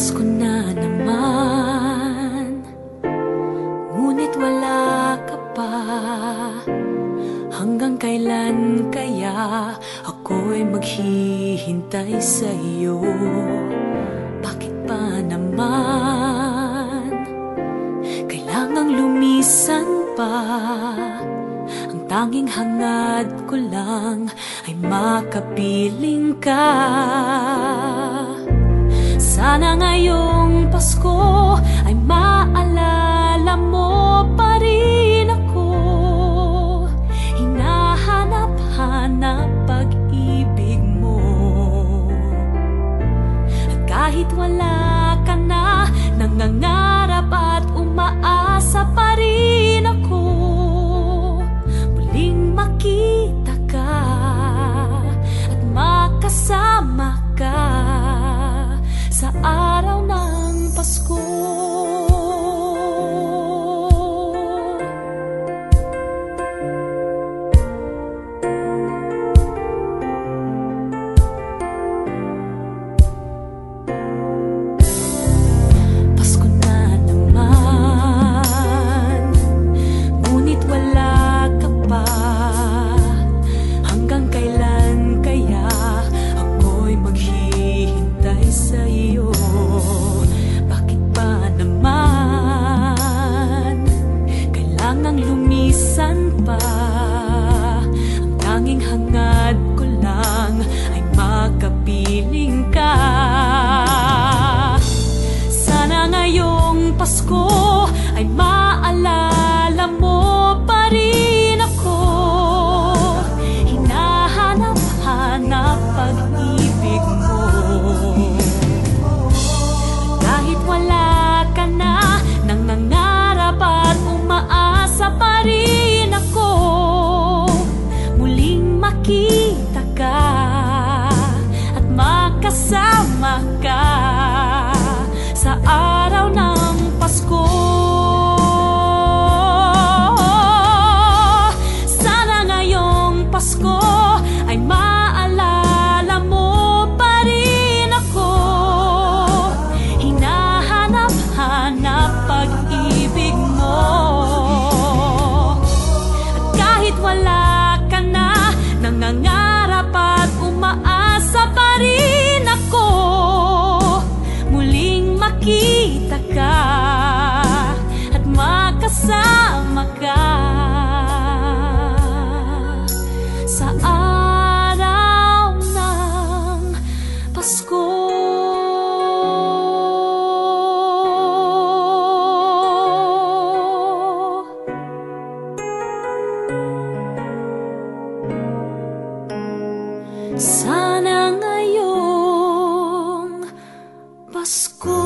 Pasko na naman. Ngunit wala ka pa. Hanggang kailan kaya Ako'y maghihintay sa iyo Bakit pa naman? Kailangang lumisan pa. Ang tanging hangad ko lang Ay makapiling ka. Sana ngayong Pasko kasama ka sa akin. Sana ngayong Pasko.